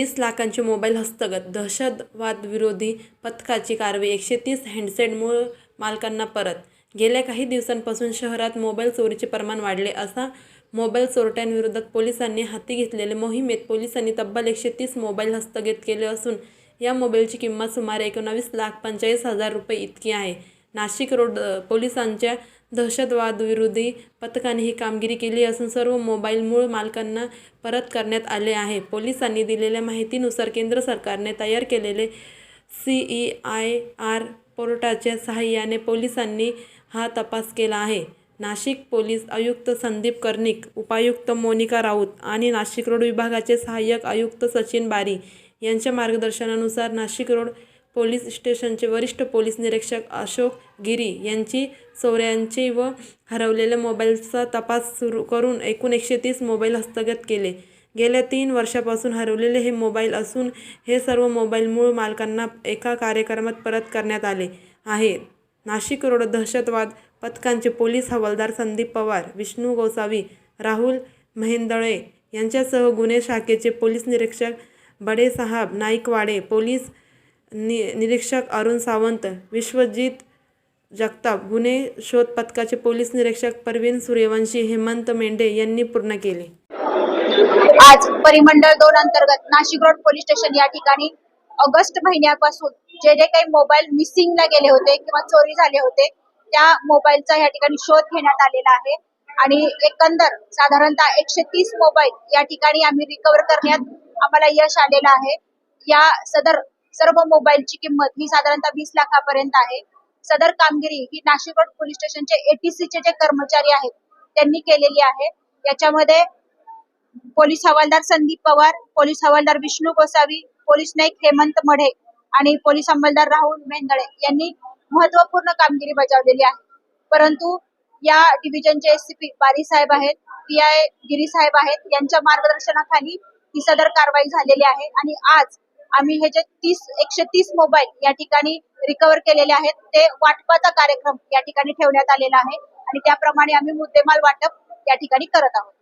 वीस लाखांचे मोबाईल हस्तगत दहशतवादविरोधी पथकाची कारवाई एकशे तीस हँडसेट मूळ मालकांना परत. गेल्या काही दिवसांपासून शहरात मोबाईल चोरीचे प्रमाण वाढले असा मोबाईल चोरट्यांविरोधात पोलिसांनी हाती घेतलेल्या मोहिमेत पोलिसांनी तब्बल एकशे तीस मोबाईल हस्तगत केले असून या मोबाईलची किंमत सुमारे एकोणावीस लाख पंचेचाळीस हजार रुपये इतकी आहे. नाशिक रोड पोलिसांच्या दहशतवादविरोधी पथकाने ही कामगिरी केली असून सर्व मोबाईल मूळ मालकांना परत करण्यात आले आहे. पोलिसांनी दिलेल्या माहितीनुसार केंद्र सरकारने तयार केलेले सी ई आय आर पोर्टाच्या सहाय्याने पोलिसांनी हा तपास केला आहे. नाशिक पोलीस आयुक्त संदीप कर्णिक उपायुक्त मोनिका राऊत आणि नाशिक रोड विभागाचे सहाय्यक आयुक्त सचिन बारी यांच्या मार्गदर्शनानुसार नाशिक रोड पोलीस स्टेशनचे वरिष्ठ पोलीस निरीक्षक अशोक गिरी यांची चोऱ्यांचे व हरवलेल्या मोबाईलचा तपास सुरू करून एकूण एकशे तीस मोबाईल हस्तगत केले. गेल्या तीन वर्षापासून हरवलेले हे मोबाईल असून हे सर्व मोबाईल मूळ मालकांना एका कार्यक्रमात परत करण्यात आले आहे. नाशिक रोड दहशतवाद पथकांचे पोलीस हवालदार संदीप पवार विष्णू गोसावी राहुल महेंदळे यांच्यासह गुन्हे शाखेचे पोलीस निरीक्षक बडेसाहेब नाईकवाडे पोलीस नि निरीक्षक अरुण सावंत विश्वजित जगताप गुन्हे शोध पथकाचे पोलीस निरीक्षक परवीन सूर्यवंशी हेमंत मेंढे यांनी पूर्ण केले. आज परिमंडळ दोन अंतर्गत नाशिक रोड पोलीस स्टेशन या ठिकाणी ऑगस्ट महिन्यापासून जे जे काही मोबाईल मिसिंगला गेले होते किंवा चोरी झाले होते त्या मोबाईलचा या ठिकाणी शोध घेण्यात आलेला आहे. आणि एकंदर साधारणतः एकशे तीस मोबाईल या ठिकाणी आम्ही रिकवर करण्यात आम्हाला यश आलेलं आहे. या सदर सर्व मोबाईलची किंमत ही साधारणतः वीस लाखापर्यंत आहे. सदर कामगिरी ही नाशिक रोड पोलीस स्टेशनचे एटीसीचे जे कर्मचारी आहेत त्यांनी केलेली आहे. याच्यामध्ये पोलीस हवालदार संदीप पवार पोलीस हवालदार विष्णू गोसावी पोलीस नाईक हेमंत मढे आणि पोलीस अंमलदार राहुल मेंदळे यांनी महत्त्वपूर्ण कामगिरी बजावलेली आहे. परंतु या डिव्हिजनचे एसीपी बारी साहेब आहेत पी आय गिरी साहेब आहेत यांच्या मार्गदर्शनाखाली ही सदर कारवाई झालेली आहे आणि आज आम्ही हे जे तीस एकशे तीस मोबाईल या ठिकाणी रिकव्हर केलेले आहेत ते वाटपाचा कार्यक्रम या ठिकाणी ठेवण्यात आलेला आहे. आणि त्याप्रमाणे आम्ही मुद्देमाल वाटप या ठिकाणी करत आहोत.